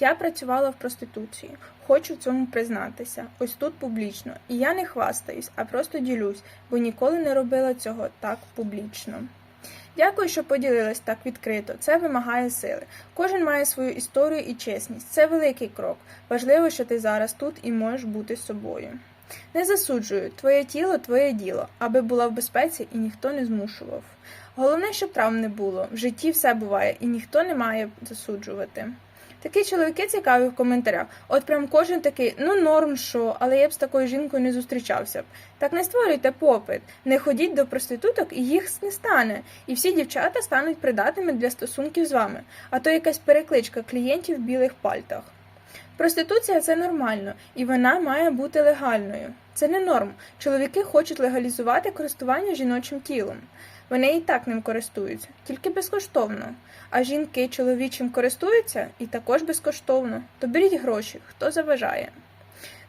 Я працювала в проституції, хочу в цьому признатися, ось тут публічно. І я не хвастаюсь, а просто ділюсь, бо ніколи не робила цього так публічно. Дякую, що поділились так відкрито. Це вимагає сили. Кожен має свою історію і чесність. Це великий крок. Важливо, що ти зараз тут і можеш бути собою. Не засуджую, твоє тіло твоє діло, аби була в безпеці і ніхто не змушував. Головне, щоб травм не було. В житті все буває, і ніхто не має засуджувати. Такі чоловіки цікаві в коментарях. От прям кожен такий, ну норм що, але я б з такою жінкою не зустрічався б. Так не створюйте попит, не ходіть до проституток і їх не стане. І всі дівчата стануть придатними для стосунків з вами, а то якась перекличка клієнтів в білих пальтах. Проституція це нормально, і вона має бути легальною. Це не норм. Чоловіки хочуть легалізувати користування жіночим тілом. Вони і так ним користуються, тільки безкоштовно. А жінки чоловічим користуються і також безкоштовно. То беріть гроші, хто заважає.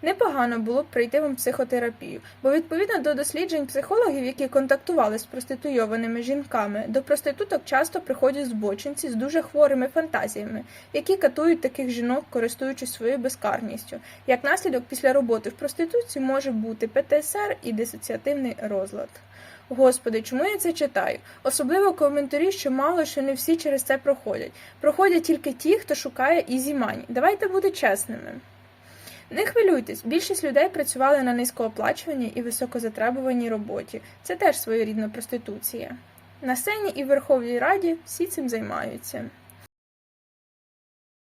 Непогано було б прийти вам психотерапію, бо відповідно до досліджень психологів, які контактували з проституйованими жінками, до проституток часто приходять збочинці з дуже хворими фантазіями, які катують таких жінок, користуючись своєю безкарністю. Як наслідок після роботи в проституції може бути ПТСР і дисоціативний розлад. Господи, чому я це читаю? Особливо коментарі, що мало що не всі через це проходять. Проходять тільки ті, хто шукає ізі мані. Давайте бути чесними. Не хвилюйтесь, більшість людей працювали на низькооплачуваній і високозатребуваній роботі. Це теж своєрідна проституція. На сцені і в Верховній Раді всі цим займаються.